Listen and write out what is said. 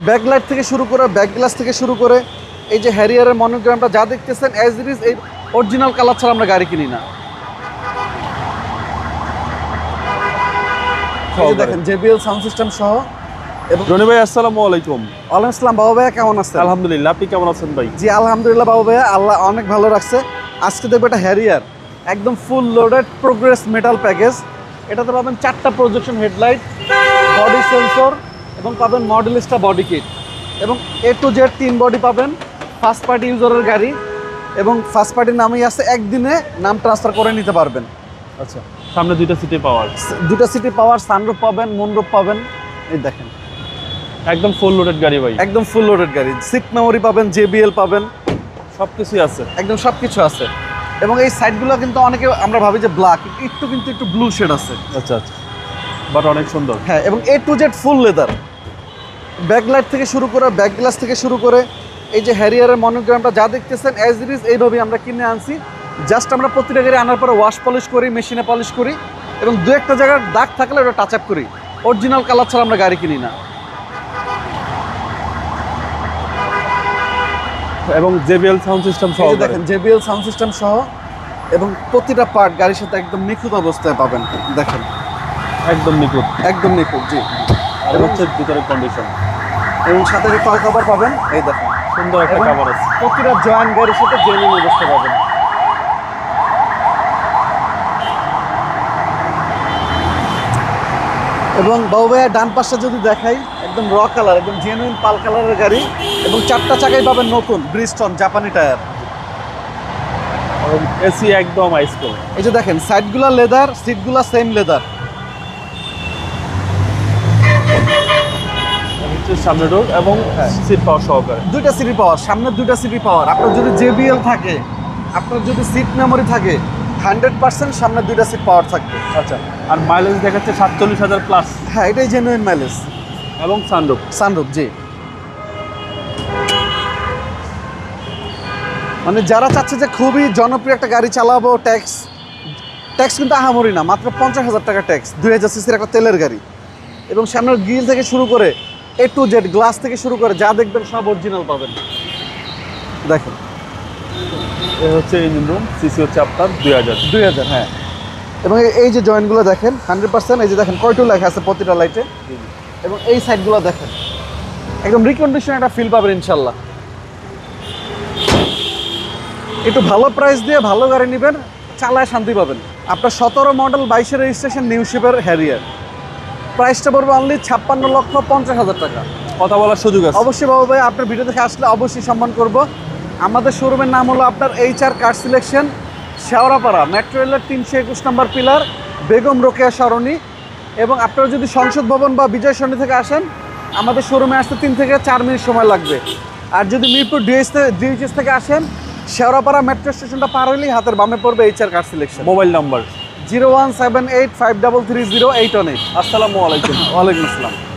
Backlight থেকে শুরু করে ব্যাক গ্লাস থেকে শুরু করে এই যে হ্যারিয়ারের মনোগ্রামটা যা দেখতেছেন অ্যাজ ইট ইজ এই অরিজিনাল কালার ছাড়া আমরা গাড়ি কিনি না। দেখেন জেবিএল সাউন্ড সিস্টেম সহ রনি ভাই আসসালামু আলাইকুম। ওয়ালাইকুম আসসালাম বাবা ভাইয়া কেমন আছেন? আলহামদুলিল্লাহ আপনি কেমন আছেন ভাই? জি আলহামদুলিল্লাহ বাবু ভাইয়া আল্লাহ অনেক ভালো রাখছে। আজকে দেখব একটা হ্যারিয়ার একদম full loaded progress metal package এটাতে পাবেন চারটা প্রজেকশন হেডলাইট বডি সেন্সর এবং পাবেন মডেলিস্টা বডি কিট এবং এ টু জেড তিন বডি পাবেন ফার্স্ট পার্টি ইউজারের গাড়ি এবং ফার্স্ট পার্টির নামেই আছে একদিনে নাম ট্রান্সফার করে নিতে পারবেন। আচ্ছা সামনে দুইটা সিটি পাওয়ার। দুটো সিটি পাওয়ার সানরুফ পাবেন মুনরুফ পাবেন এই দেখেন। একদম ফুল লোডেড গাড়ি ভাই। একদম ফুল লোডেড গাড়ি। সিট মেমোরি পাবেন জেবিএল পাবেন। সব কিছুই আছে। একদম সব কিছু আছে। এবং এই সাইডগুলো কিন্তু অনেকে আমরা ভাবি যে ব্ল্যাক একটু কিন্তু একটু ব্লু শেড আছে। আচ্ছা আচ্ছা। বাট অনেক সুন্দর। হ্যাঁ এবং A to Z full leather backlight থেকে শুরু করে ব্যাক গ্লাস থেকে শুরু করে এই যে হ্যারিয়ারের মনোগ্রামটা যা দেখতেছেন অ্যাজ ইট ইজ এইভাবেই আমরা কিনে আনছি। জাস্ট আমরা প্রতিটা গাড়ি আনার পরে ওয়াশ পলিশ করি মেশিনে পলিশ করি এবং দু একটা জায়গার দাগ থাকলে ওটা টাচ আপ করি। অরিজিনাল কালার ছাড়া আমরা গাড়ি কিনি না। এবং জেবিএল সাউন্ড সিস্টেম সহ দেখেন জেবিএল সাউন্ড সিস্টেম সহ এবং প্রতিটা পার্ট গাড়ির সাথে একদম নিখুঁত অবস্থায় পাবেন। দেখেন। একদম নিখুঁত। একদম নিখুঁত জি। আর হচ্ছে ভিতরে কন্ডিশন এবং সাথে যে টয় কভার পাবেন? এই দেখেন। সুন্দর একটা কাভার আছে। প্রতিটা জয়েন্ট গাড়ির সাথে জেনুইন অবস্থা পাবেন। এবং বাবু ভাইয়া ডান পাশটা যদি দেখাই একদম র কালার একদম জেনুইন পাল কালারের গাড়ি। এবং চারটা চাকাই পাবেন নতুন ব্রিস্টন জাপানি টায়ার এসি একদম আইসকোল এই যে দেখেন সাইডগুলা লেদার সিটগুলা সেম লেদার হচ্ছে সামনে ডোর এবং হ্যাঁ। সিট পাওয়ার সহকারে। দুইটা সিটি পাওয়ার সামনের দুইটা সিটি পাওয়ার আপনার যদি জেবিএল থাকে আপনার যদি সিট মেমোরি থাকে হান্ড্রেড পার্সেন্ট সামনের দুইটা সিট পাওয়ার থাকবে। আচ্ছা আর মাইলেজ দেখাচ্ছে সাতচল্লিশ হাজার প্লাস হ্যাঁ এটাই জেনুইন মাইলেজ এবং সানরুফ সানরুফ জি। মানে যারা চাচ্ছে যে খুবই জনপ্রিয় একটা গাড়ি চালাবো ট্যাক্স ট্যাক্স কিন্তু আহামরি না মাত্র পঞ্চাশ হাজার টাকা ট্যাক্স দুই হাজার সিসির একটা তেলের গাড়ি। এবং সামনের গ্রিল থেকে শুরু করে এ টু জেড গ্লাস থেকে শুরু করে যা দেখবেন সব অরিজিনাল পাবেন। দেখেন। এ হচ্ছে ইঞ্জিন রুম সিসি হচ্ছে আপনার দুই হাজার। দুই হাজার হ্যাঁ। এবং এই- যে জয়েন্টগুলো দেখেন হান্ড্রেড পার্সেন্ট এই যে দেখেন কয়টু লেখা আছে প্রতিটা লাইটে এবং এই সাইডগুলো দেখেন। একদম রিকন্ডিশন একটা ফিল পাবেন ইনশাল্লাহ। একটু ভালো প্রাইস দিয়ে ভালো গাড়ি নেবেন চালায় শান্তি পাবেন। আপনার সতেরো মডেল বাইশের রেজিস্ট্রেশন নিউ শিপের হ্যারিয়ার প্রাইসটা পড়বে অনলি ছাপ্পান্ন লক্ষ পঞ্চাশ হাজার টাকা। কথা বলার সুযোগ আছে। অবশ্যই বাবু ভাই আপনার ভিডিও দেখে আসলে অবশ্যই সম্মান করব। আমাদের শোরুমের নাম হলো আপনার H R car selection Shewrapara metro রেলের তিনশো একুশ নম্বর পিলার বেগম রোকেয়া সরণি। এবং আপনারা যদি সংসদ ভবন বা বিজয় সরণি থেকে আসেন আমাদের শোরুমে আসতে তিন থেকে চার মিনিট সময় লাগবে। আর যদি মিরপুর ডিএস ডিএইচএস থেকে আসেন শেওড়াপাড়া মেট্রো স্টেশনটা পার হলেই হাতের বামে পড়বে H R car selection mobile number zero one seven eight five double three zero eight one eight. আসসালামু আলাইকুম। ওয়ালাইকুম আসসালাম।